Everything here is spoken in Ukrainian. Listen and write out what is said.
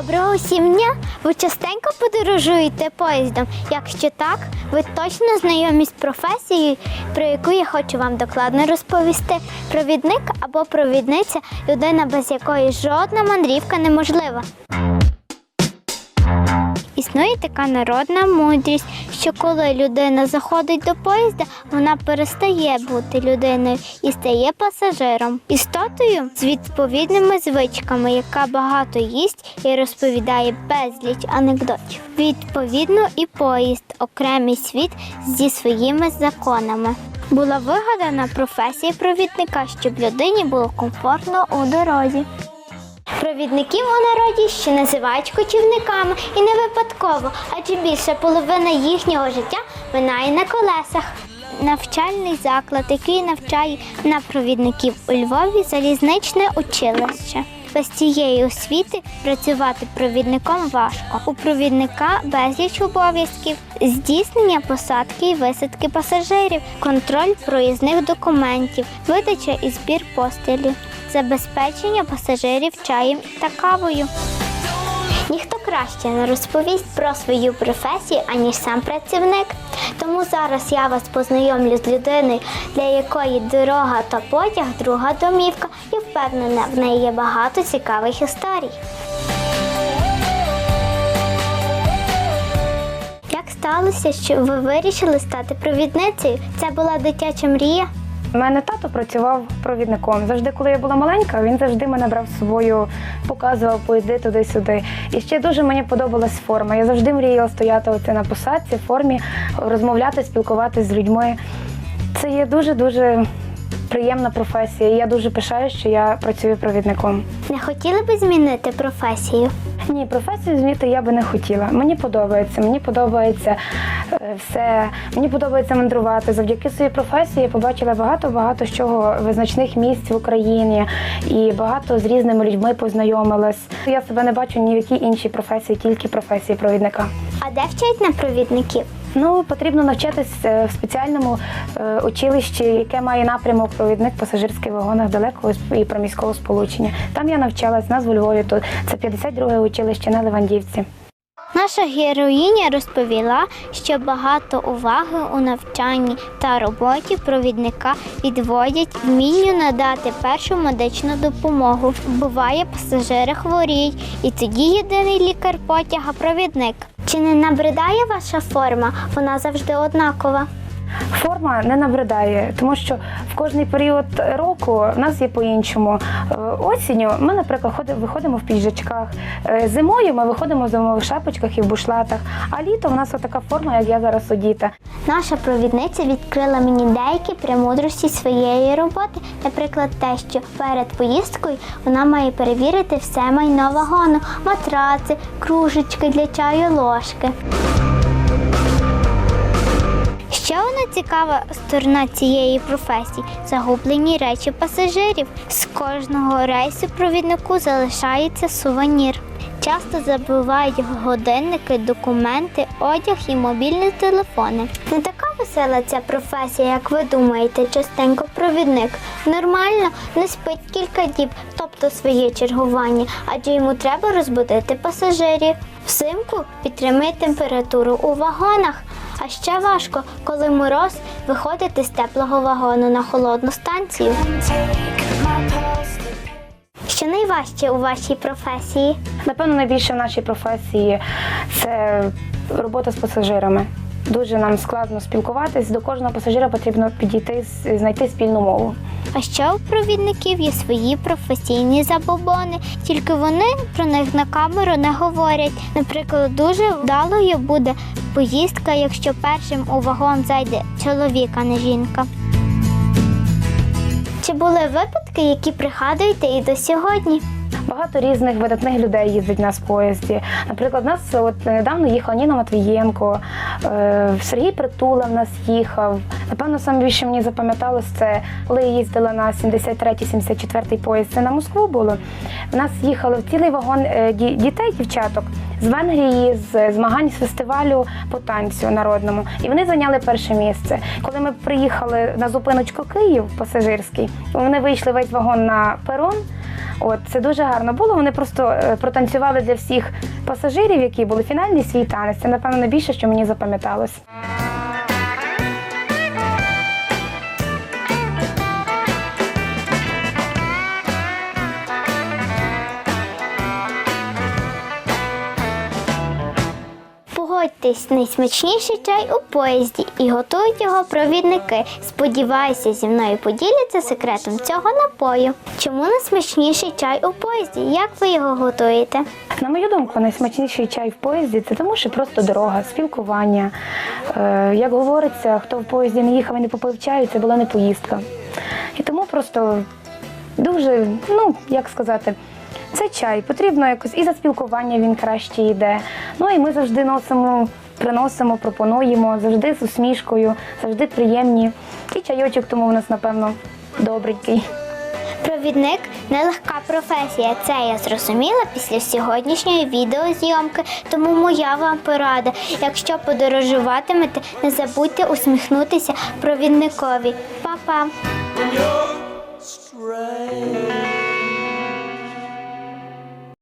Доброго усім! Ви частенько подорожуєте поїздом? Якщо так, ви точно знайомі з професією, про яку я хочу вам докладно розповісти. Провідник або провідниця людина, без якої жодна мандрівка неможлива. Існує така народна мудрість, що коли людина заходить до поїзда, вона перестає бути людиною і стає пасажиром, істотою з відповідними звичками, яка багато їсть і розповідає безліч анекдотів. Відповідно, і поїзд окремий світ зі своїми законами. Була вигадана професія провідника, щоб людині було комфортно у дорозі. Провідників у народі ще називають кочівниками і не випадково, адже більша половина їхнього життя минає на колесах. Навчальний заклад, який навчає на провідників у Львові, залізничне училище. Без цієї освіти працювати провідником важко. У провідника безліч обов'язків, здійснення посадки і висадки пасажирів, контроль проїзних документів, видача і збір постелі, забезпечення пасажирів чаєм та кавою. Ніхто краще не розповість про свою професію, аніж сам працівник. Тому зараз я вас познайомлю з людиною, для якої дорога та потяг друга домівка, і впевнена, в неї є багато цікавих історій. Як сталося, що ви вирішили стати провідницею? Це була дитяча мрія? Мене тато працював провідником. Завжди, коли я була маленька, він завжди мене брав з собою, показував, поїди туди-сюди. І ще дуже мені подобалась форма. Я завжди мріяла стояти оце на посадці, формі, розмовляти, спілкуватися з людьми. Це є дуже-дуже приємна професія. І я дуже пишаю, що я працюю провідником. Не хотіли би змінити професію? Ні, професію змінити я би не хотіла. Мені подобається, мені подобається е, все. Мені подобається мандрувати. Завдяки своїй професії я побачила багато-багато з чого визначних місць в Україні і багато з різними людьми познайомилась. Я себе не бачу ні в якій іншій професії, тільки професії провідника. А де вчать на провідників? Ну, потрібно навчатись е, в спеціальному е, училищі, яке має напрямок провідник пасажирських вагонах далекого і проміського сполучення. Там я навчалась, у нас в Львові. Тут це 52 училище на Левандівці. Наша героїня розповіла, що багато уваги у навчанні та роботі провідника відводять вмінню надати першу медичну допомогу. Буває, пасажири хворіють, і тоді єдиний лікар потяга провідник. Чи не набридає ваша форма? Вона завжди однакова. Форма не набридає, тому що в кожний період року в нас є по-іншому. Е, Осінню ми, наприклад, ходи- виходимо в піджачках. Е, Зимою ми виходимо в зимових шапочках і в бушлатах. А літо в нас така форма, як я зараз одіта. Наша провідниця відкрила мені деякі премудрості своєї роботи, наприклад, те, що перед поїздкою вона має перевірити все майно вагону, матраци, кружечки для чаю, ложки. Цікава сторона цієї професії загублені речі пасажирів. З кожного рейсу провіднику залишається сувенір. Часто забувають годинники, документи, одяг і мобільні телефони. Не така весела ця професія, як ви думаєте, частенько провідник. Нормально не спить кілька діб, тобто своє чергування, адже йому треба розбудити пасажирів. Взимку підтримує температуру у вагонах. А ще важко, коли мороз виходити з теплого вагону на холодну станцію. Що найважче у вашій професії? Напевно, найбільше в нашій професії це робота з пасажирами. Дуже нам складно спілкуватись. До кожного пасажира потрібно підійти, знайти спільну мову. А ще у провідників є свої професійні забобони, тільки вони про них на камеру не говорять. Наприклад, дуже вдалою буде поїздка, якщо першим у вагон зайде чоловік, а не жінка. Чи були випадки, які пригадуєте і до сьогодні? Багато різних видатних людей їздить на нас поїзді. Наприклад, нас от недавно їхала Ніна Матвієнко, е, Сергій Притула в нас їхав. Напевно, саме більше мені запам'яталось це, коли я їздила на 73-74 поїзд. Це на Москву було. У нас їхало в цілий вагон е, ді- дітей, дівчаток. з Венгрії з змагань з фестивалю по танцю народному. І вони зайняли перше місце. Коли ми приїхали на зупиночку Київ пасажирський, вони вийшли весь вагон на перон. От це дуже гарно було. Вони просто е, протанцювали для всіх пасажирів, які були фінальний свій танець. Це напевно найбільше, що мені запам'яталось. Погодьтесь, найсмачніший чай у поїзді і готують його провідники. Сподіваюся, зі мною поділяться секретом цього напою. Чому найсмачніший чай у поїзді? Як ви його готуєте? На мою думку, найсмачніший чай в поїзді це тому, що просто дорога, спілкування. Е, як говориться, хто в поїзді не їхав і не попив чаю, це була не поїздка. І тому просто дуже, ну як сказати, це чай. Потрібно якось і за спілкування він краще йде. Ну і ми завжди носимо, приносимо, пропонуємо, завжди з усмішкою, завжди приємні. І чайочок тому у нас, напевно, добренький. Провідник нелегка професія. Це я зрозуміла після сьогоднішньої відеозйомки. Тому моя вам порада. Якщо подорожуватимете, не забудьте усміхнутися провідникові. Па-па!